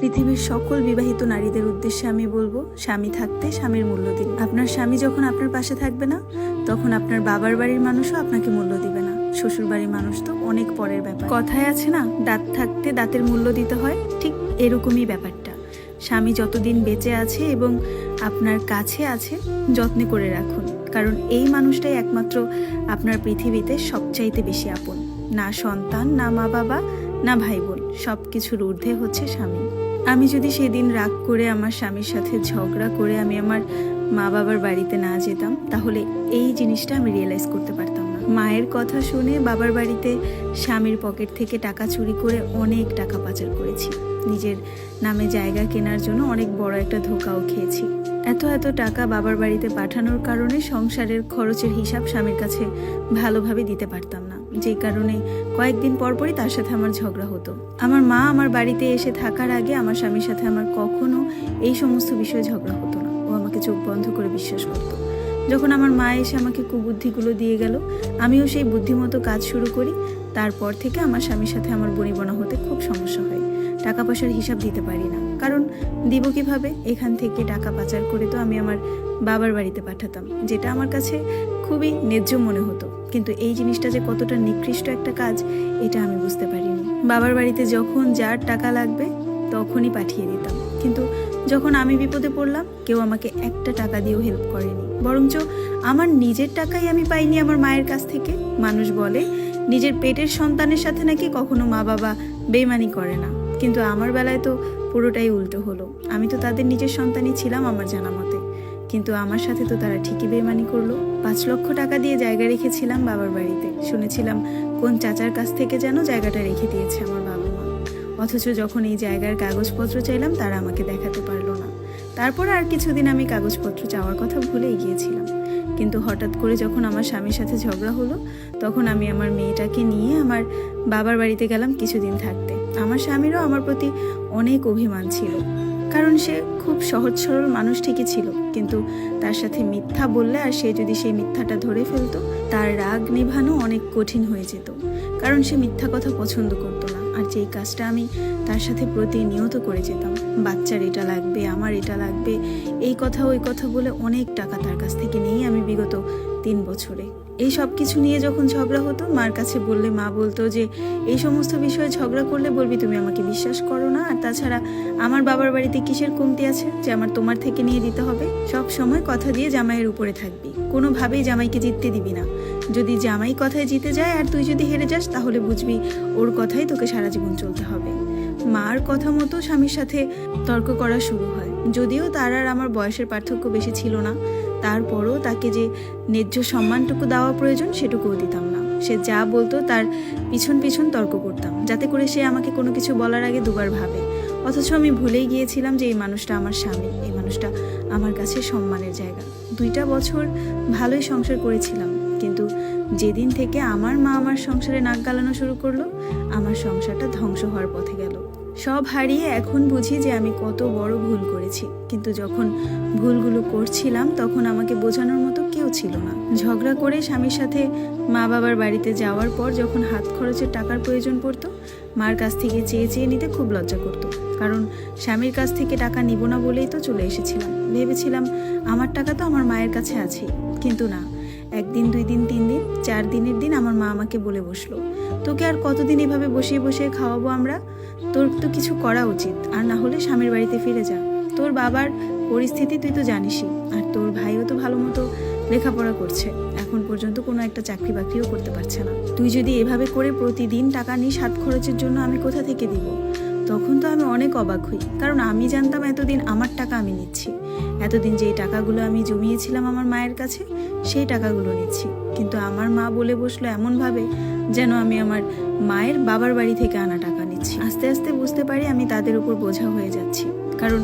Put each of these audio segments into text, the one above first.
পৃথিবীর সকল বিবাহিত নারীদের উদ্দেশ্যে আমি বলব, স্বামী থাকতে স্বামীর মূল্য দিন। আপনার স্বামী যখন আপনার পাশে থাকবে না, তখন আপনার বাবার বাড়ির মানুষও আপনাকে মূল্য দিবে না। শ্বশুর বাড়ির মানুষ তো অনেক পরের ব্যাপার। কথায় আছে না, দাঁত থাকতে দাঁতের মূল্য দিতে হয়, ঠিক এরকমই ব্যাপারটা। স্বামী যতদিন বেঁচে আছে এবং আপনার কাছে আছে, যত্নে করে রাখুন। কারণ এই মানুষটাই একমাত্র আপনার পৃথিবীতে সবচাইতে বেশি আপন। না সন্তান, না মা বাবা না ভাই বোন সব কিছুর ঊর্ধ্বে হচ্ছে স্বামী। আমি যদি সেদিন রাগ করে আমার স্বামীর সাথে ঝগড়া করে আমি আমার মা বাবার বাড়িতে না যেতাম, তাহলে এই জিনিসটা আমি রিয়েলাইজ করতে পারতাম না। মায়ের কথা শুনে বাবার বাড়িতে স্বামীর পকেট থেকে টাকা চুরি করে অনেক টাকা পাচার করেছি। নিজের নামে জায়গা কেনার জন্য অনেক বড় একটা ধোকাও খেয়েছি। এত এত টাকা বাবার বাড়িতে পাঠানোর কারণে সংসারের খরচের হিসাব স্বামীর কাছে ভালোভাবে দিতে পারতাম না। যেই কারণে কয়েকদিন পরপরই তার সাথে আমার ঝগড়া হতো। আমার মা আমার বাড়িতে এসে থাকার আগে আমার স্বামীর সাথে আমার কখনো এই সমস্ত বিষয়ে ঝগড়া হতো না। ও আমাকে চোখ বন্ধ করে বিশ্বাস করতো। যখন আমার মা এসে আমাকে কুবুদ্ধিগুলো দিয়ে গেল, আমিও সেই বুদ্ধিমতো কাজ শুরু করি। তারপর থেকে আমার স্বামীর সাথে আমার বনিবনা হতে খুব সমস্যা হয়। টাকা পয়সার হিসাব দিতে পারি না। কারণ দিব কীভাবে? এখান থেকে টাকা পাচার করে তো আমি আমার বাবার বাড়িতে পাঠাতাম, যেটা আমার কাছে খুবই ন্যায্য মনে হতো। কিন্তু এই জিনিসটা যে কতটা নিকৃষ্ট একটা কাজ, এটা আমি বুঝতে পারিনি। বাবার বাড়িতে যখন যার টাকা লাগবে, তখনই পাঠিয়ে দিতাম। কিন্তু যখন আমি বিপদে পড়লাম, কেউ আমাকে একটা টাকা দিয়েও হেল্প করেনি। বরঞ্চ আমার নিজের টাকাই আমি পাইনি আমার মায়ের কাছ থেকে। মানুষ বলে, নিজের পেটের সন্তানের সাথে নাকি কখনো মা বাবা বেমানি করে না। কিন্তু আমার বেলায় তো পুরোটাই উল্টো হলো। আমি তো তাদের নিজের সন্তানই ছিলাম আমার জানা মতে। কিন্তু আমার সাথে তো তারা ঠিকই বেমানি করল। পাঁচ লক্ষ টাকা দিয়ে জায়গা রেখেছিলাম বাবার বাড়িতে। শুনেছিলাম, কোন চাচার কাছ থেকে যেন জায়গাটা রেখে দিয়েছে আমার বাবা মা অথচ যখন এই জায়গার কাগজপত্র চাইলাম, তারা আমাকে দেখাতে পারল না। তারপর আর কিছুদিন আমি কাগজপত্র চাওয়ার কথা ভুলেই গিয়েছিলাম। কিন্তু হঠাৎ করে যখন আমার স্বামীর সাথে ঝগড়া হলো, তখন আমি আমার মেয়েটাকে নিয়ে আমার বাবার বাড়িতে গেলাম কিছুদিন থাকতে। আমার স্বামীরও আমার প্রতি অনেক অভিমান ছিল। কারণ সে খুব সহজ সরল মানুষ ঠিকই ছিল। কিন্তু তার সাথে মিথ্যা বললে আর সে যদি সেই মিথ্যাটা ধরে ফেলতো, তার রাগ নেভানো অনেক কঠিন হয়ে যেত। কারণ সে মিথ্যা কথা পছন্দ করতো না। আর যেই কাজটা আমি তার সাথে প্রতিনিয়ত করে যেতাম, বাচ্চার এটা লাগবে, আমার এটা লাগবে, এই কথা ওই কথা বলে অনেক টাকা তার কাছ থেকে নিয়ে আমি বিগত তিন বছরে। এই সব কিছু নিয়ে যখন ঝগড়া হতো, মার কাছে বললে মা বলতো যে, এই সমস্ত বিষয়ে ঝগড়া করলে বলবি তুমি আমাকে বিশ্বাস করো না। আর তাছাড়া আমার বাবার বাড়িতে কিসের কমতি আছে? যে আমার তোমার থেকে নিয়ে দিতে হবে। সব সময় কথা দিয়ে জামাইয়ের উপরে থাকবি। কোনোভাবেই জামাইকে জিততে দিবি না। যদি জামাই কথায় জিতে যায় আর তুই যদি হেরে যাস, তাহলে বুঝবি ওর কথাই তোকে সারা জীবন চলতে হবে। মার কথা মতো স্বামীর সাথে তর্ক করা শুরু হয়। যদিও তার আর আমার বয়সের পার্থক্য বেশি ছিল না। তারপরও তাকে যে ন্যায্য সম্মানটুকু দেওয়া প্রয়োজন সেটুকুও দিতাম না। সে যা বলতো তার পিছন পিছন তর্ক করতাম, যাতে করে সে আমাকে কোনো কিছু বলার আগে দুবার ভাবে। অথচ আমি ভুলেই গিয়েছিলাম যে এই মানুষটা আমার স্বামী, এই মানুষটা আমার কাছে সম্মানের জায়গা। দুইটা বছর ভালোই সংসার করেছিলাম, কিন্তু যেদিন থেকে আমার মা আমার সংসারে নাক গালানো শুরু করল, আমার সংসারটা ধ্বংস হওয়ার পথে গেল। সব হারিয়ে এখন বুঝি যে আমি কত বড় ভুল করেছি। কিন্তু যখন ভুলগুলো করছিলাম, তখন আমাকে বোঝানোর মতো কেউ ছিল না। ঝগড়া করে স্বামীর সাথে মা বাবার বাড়িতে যাওয়ার পর যখন হাত খরচের টাকার প্রয়োজন পড়তো, মার কাছ থেকে চেয়ে চেয়ে নিতে খুব লজ্জা করতো। কারণ স্বামীর কাছ থেকে টাকা নিব না বলেই তো চলে এসেছিলাম। ভেবেছিলাম, আমার টাকা তো আমার মায়ের কাছে আছেই। কিন্তু না, একদিন দুই দিন চার দিনের দিন আমার মা আমাকে বলে বসল, তোকে আর কতদিন এভাবে বসিয়ে বসিয়ে খাওয়াবো আমরা? তোর তো কিছু করা উচিত, আর না হলে স্বামীর বাড়িতে ফিরে যা। তোর বাবার পরিস্থিতি তুই তো জানিসই, আর তোর ভাইও তো ভালো মতো লেখাপড়া করছে। এখন পর্যন্ত কোনো একটা চাকরি বাকরিও করতে পারছে না। তুই যদি এভাবে করে প্রতিদিন টাকা নিস হাত খরচের জন্য আমি কোথা থেকে দিব? তখন তো আমি অনেক অবাক হই, কারণ আমি জানতাম এতদিন আমার টাকা আমি নিচ্ছি। এতদিন যেই টাকাগুলো আমি জমিয়েছিলাম আমার মায়ের কাছে, সেই টাকাগুলো নিচ্ছি। কিন্তু আমার মা বলে বসল এমনভাবে যেন আমি আমার মায়ের বাবার বাড়ি থেকে আনা টাকা নিচ্ছি। আস্তে আস্তে বুঝতে পারি আমি তাদের উপর বোঝা হয়ে যাচ্ছি। কারণ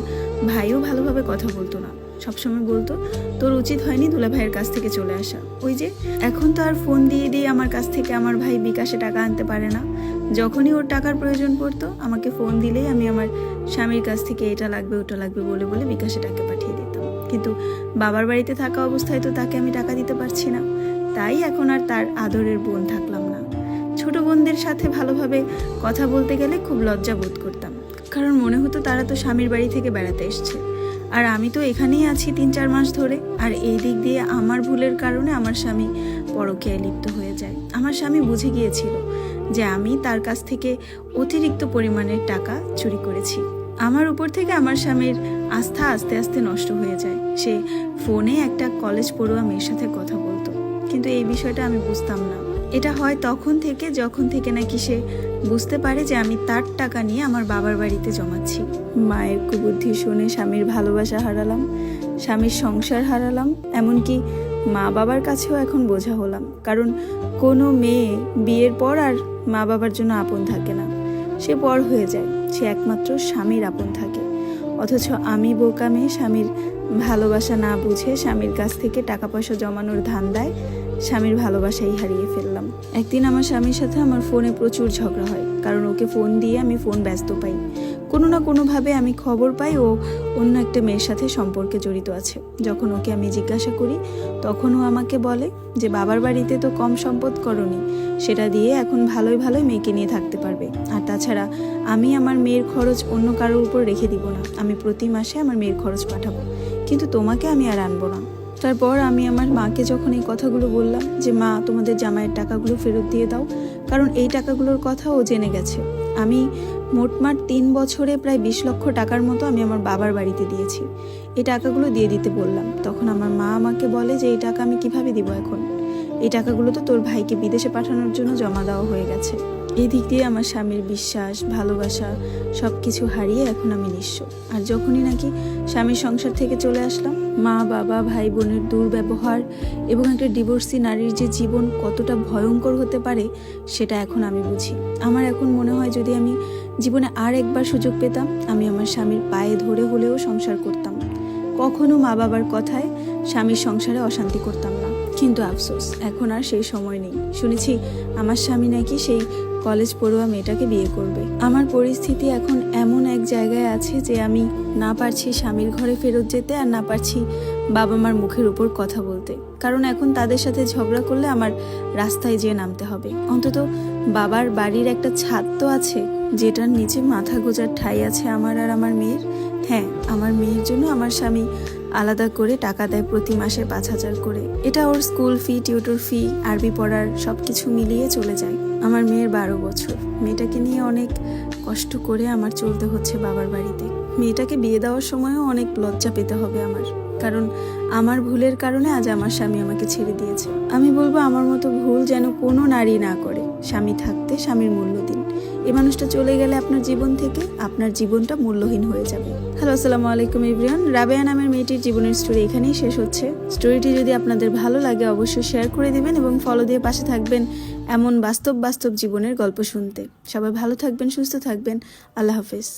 ভাইও ভালোভাবে কথা বলতো সবসময় বলতো, তোর উচিত হয়নি দুলা ভাইয়ের কাছ থেকে চলে আসা। ওই যে, এখন তো আর ফোন দিয়ে দিয়ে আমার কাছ থেকে আমার ভাই বিকাশে টাকা আনতে পারে না। যখনই ওর টাকার প্রয়োজন পড়তো, আমাকে ফোন দিলেই আমি আমার স্বামীর কাছ থেকে এটা লাগবে, ওটা লাগবে বলে বলে বিকাশে টাকা পাঠিয়ে দিতাম। কিন্তু বাবার বাড়িতে থাকা অবস্থায় তো তাকে আমি টাকা দিতে পারছি না। তাই এখন আর তার আদরের বোন থাকলাম না। ছোট বোনদের সাথে ভালোভাবে কথা বলতে গেলে খুব লজ্জা বোধ করতাম। কারণ মনে হতো তারা তো স্বামীর বাড়ি থেকে বেড়াতে এসছে। আর আমি তো এখানেই আছি তিন চার মাস ধরে। আর এই দিক দিয়ে আমার ভুলের কারণে আমার স্বামী পরকীয়ায় লিপ্ত হয়ে যায়। আমার স্বামী বুঝে গিয়েছিল যে আমি তার কাছ থেকে অতিরিক্ত পরিমাণের টাকা চুরি করেছি। আমার উপর থেকে আমার স্বামীর আস্থা আস্তে আস্তে নষ্ট হয়ে যায়। সে ফোনে একটা কলেজ পড়ুয়া মেয়ের সাথে কথা বলতো। কিন্তু এই বিষয়টা আমি বুঝতাম না। এটা হয় তখন থেকে, যখন থেকে নাকি সে বুঝতে পারে যে আমি তার টাকা নিয়ে আমার বাবার বাড়িতে জমাচ্ছি। মায়ের কুবুদ্ধি শুনে স্বামীর ভালোবাসা হারালাম, স্বামীর সংসার হারালাম, এমনকি মা বাবার কাছেও এখন বোঝা হলাম। কারণ কোনো মেয়ে বিয়ের পর আর মা বাবার জন্য আপন থাকে না। সে পর হয়ে যায়, সে একমাত্র স্বামীর আপন থাকে। অথচ আমি বোকা মেয়ে স্বামীর ভালোবাসা না বুঝে স্বামীর কাছ থেকে টাকা পয়সা জমানোর ধান্দায় স্বামীর ভালোবাসাই হারিয়ে ফেললাম। একদিন আমার স্বামীর সাথে আমার ফোনে প্রচুর ঝগড়া হয়, কারণ ওকে ফোন দিয়ে আমি ফোন ব্যস্ত পাই। কোনো না কোনোভাবে আমি খবর পাই ও অন্য একটা মেয়ের সাথে সম্পর্কে জড়িত আছে। যখন ওকে আমি জিজ্ঞাসা করি, তখন ও আমাকে বলে যে, বাবার বাড়িতে তো কম সম্পদ করনি, সেটা দিয়ে এখন ভালোই ভালোই মেয়েকে নিয়ে থাকতে পারবে। আর তাছাড়া আমি আমার মেয়ের খরচ অন্য কারোর উপর রেখে দিব না। আমি প্রতি মাসে আমার মেয়ের খরচ পাঠাবো। কিন্তু তোমাকে আমি আর আনব না। তারপর আমি আমার মাকে যখন এই কথাগুলো বললাম যে, মা, তোমাদের জামাইয়ের টাকাগুলো ফেরত দিয়ে দাও। কারণ এই টাকাগুলোর কথা ও জেনে গেছে। আমি মোটমাট তিন বছরে প্রায় বিশ লক্ষ টাকার মতো আমি আমার বাবার বাড়িতে দিয়েছি। এই টাকাগুলো দিয়ে দিতে বললাম। তখন আমার মা আমাকে বলে যে, এই টাকা আমি কীভাবে দিব এখন? এই টাকাগুলো তো তোর ভাইকে বিদেশে পাঠানোর জন্য জমা দেওয়া হয়ে গেছে। এই দিক দিয়ে আমার স্বামীর বিশ্বাস, ভালোবাসা সব কিছু হারিয়ে এখন আমি নিঃস্ব। আর যখনই নাকি স্বামীর সংসার থেকে চলে আসলাম, মা, বাবা, ভাই, বোনের দুর্ব্যবহার এবং একটা ডিভোর্সি নারীর যে জীবন কতটা ভয়ঙ্কর হতে পারে, সেটা এখন আমি বুঝি। আমার এখন মনে হয় যদি আমি জীবনে আর একবার সুযোগ পেতাম, আমি আমার স্বামীর পায়ে ধরে হলেও সংসার করতাম কখনো মা বাবার কথায় স্বামীর সংসারে অশান্তি করতাম না। কিন্তু আফসোস, এখন আর সেই সময় নেই। শুনেছি, আমার স্বামী নাকি সেই কলেজ পড়ুয়া মেয়েটাকে বিয়ে করবে। আমার পরিস্থিতি এখন এমন এক জায়গায় আছে যে আমি না পারছি স্বামীর ঘরে ফেরত যেতে আর না পারছি বাবা মার মুখের উপর কথা বলতে। কারণ এখন তাদের সাথে ঝগড়া করলে আমার রাস্তায় যেয়ে নামতে হবে। অন্তত বাবার বাড়ির একটা ছাদ তো আছে, যেটার নিচে মাথা গোজার ঠাই আছে আমার আর আমার মেয়ের। হ্যাঁ আমার মেয়ের জন্য আমার স্বামী আলাদা করে টাকা দেয় প্রতি মাসে পাঁচ হাজার করে। এটা ওর স্কুল ফি, টিউটর ফি, আরবি পড়ার সব কিছু মিলিয়ে চলে যায়। আমার মেয়ের বারো বছর। মেয়েটাকে নিয়ে অনেক কষ্ট করে আমার চলতে হচ্ছে বাবার বাড়িতে। মেয়েটাকে বিয়ে দেওয়ার সময়ও অনেক লজ্জা পেতে হবে আমার। কারণ আমার ভুলের কারণে আজ আমার স্বামী আমাকে ছেড়ে দিয়েছে। আমি বলব আমার মতো ভুল যেন কোনো নারী না করে। স্বামী থাকতে স্বামীর মূল্য দিন। এই মানুষটা চলে গেলে আপনার জীবন থেকে আপনার জীবনটা মূল্যহীন হয়ে যাবে। হ্যালো আসসালামু আলাইকুম ইব্রিয়ান রাবেয়া নামের মেয়েটির জীবনের স্টোরি এখানেই শেষ হচ্ছে। স্টোরিটি যদি আপনাদের ভালো লাগে, অবশ্যই শেয়ার করে দিবেন এবং ফলো দিয়ে পাশে থাকবেন এমন বাস্তব বাস্তব জীবনের গল্প শুনতে। সবাই ভালো থাকবেন, সুস্থ থাকবেন। আল্লাহ হাফেজ।